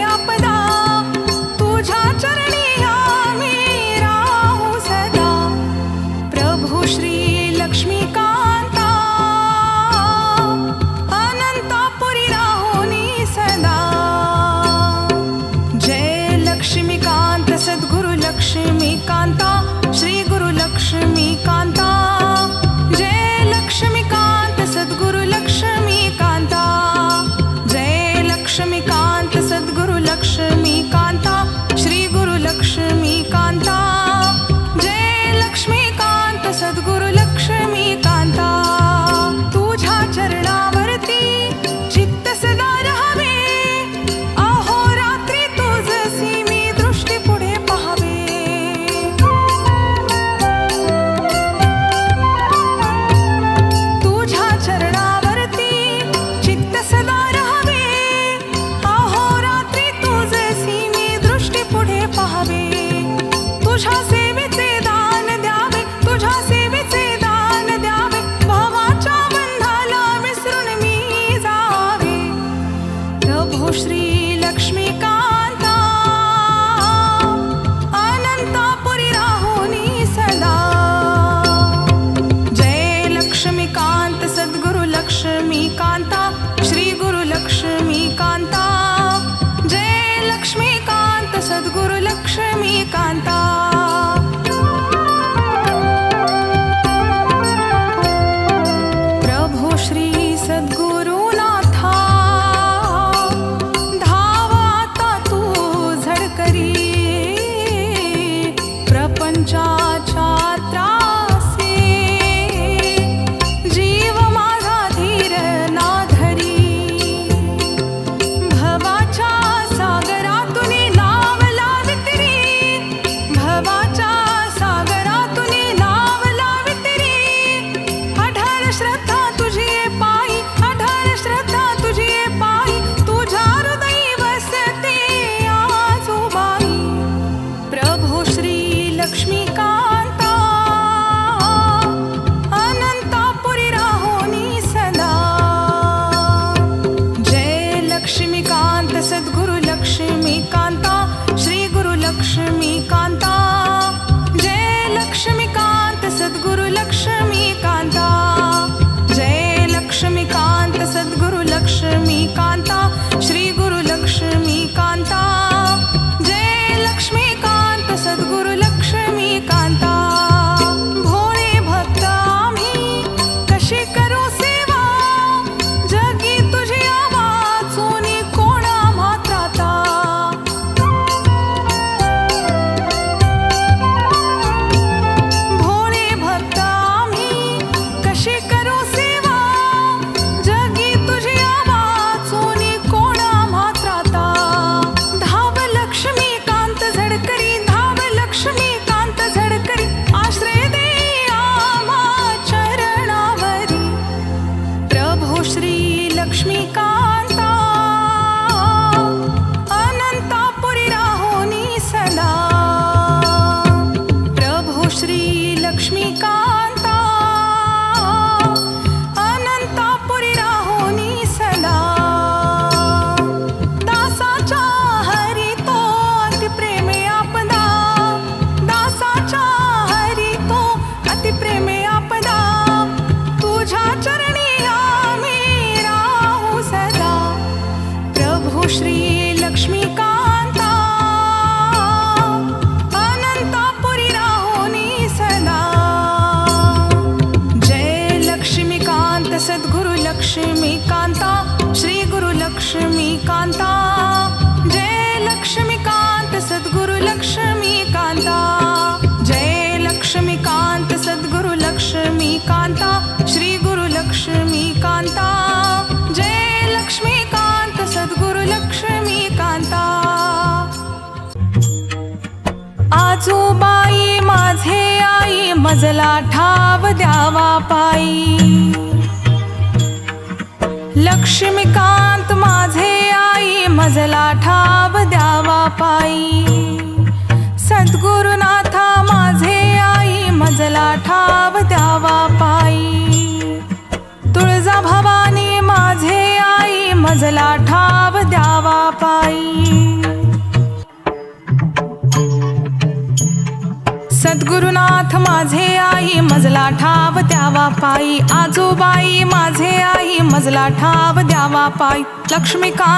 내 앞에 cha cha Lakshmika Shri लक्ष्मीकान्ता अनन्तापुरी राहोनी सदा. जय लक्ष्मीकान्त सद्गुरु लक्ष्मीकान्ता श्रीगुरु लक्ष्मीकान्ता जय लक्ष्मीकान्त आजोबाई माझे आई मजला ठाव द्यावा पायी. लक्ष्मीकांत माझे आई मजला ठाव द्यावा पायी. सद्गुरुनाथा माझे आई मजला ठाव द्यावा सद्गुरुनाथ माझे आई मजला ठाव द्यावा पायी. आजोबाई माझे आई मजला ठाव द्यावा पायी. लक्ष्मीकांत